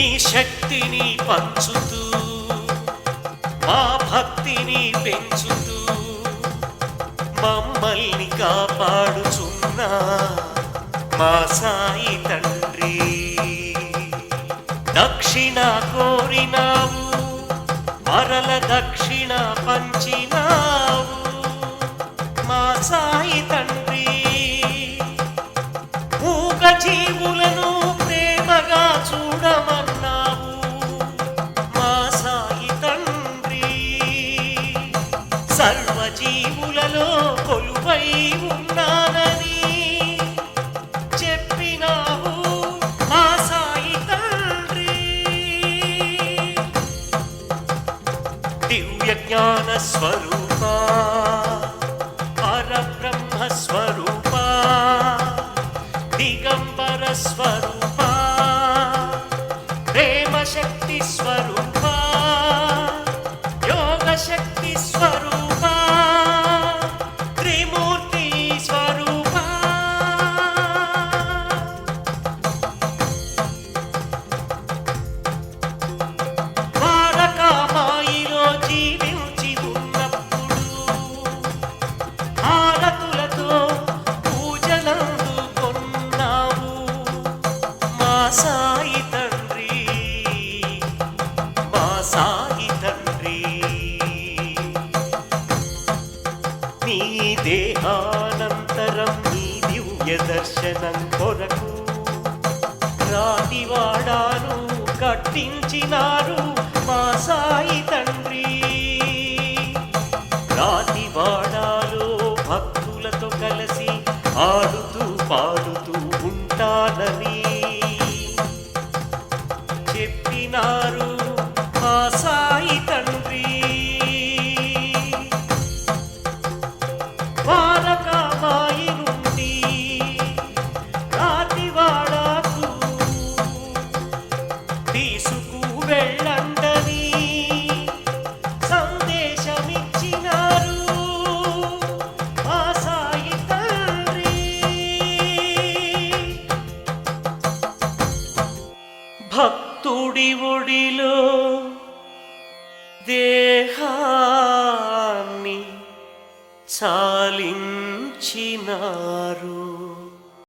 శక్తిని పంచుతూ మా భక్తిని పెంచుతూ మమ్మల్ని కాపాడుచున్నా మా సాయి తండ్రి. దక్షిణ కోరినావు మరల దక్షిణ పంచినావు. మా సాయి తండ్రి మూగ జీవులను ప్రేమగా చూడమని సర్వజీవులలో కొలువై ఉన్నానని చెప్పినావు మా సాయి తండ్రి. దివ్య జ్ఞాన స్వరూప పరబ్రహ్మ స్వరూప దిగంబర స్వరూప ప్రేమ శక్తి స్వరూప. దేహానంతరం నీ దివ్య దర్శనం కొరకు రాతివాడాను కట్టించినారు మా సాయి తండ్రి. రాతివాడాలో భక్తులతో కలిసి ఆడుతూ పాడుతూ ఉంటానని తుడి ఒడిలో దేహాన్ని చాలించినారు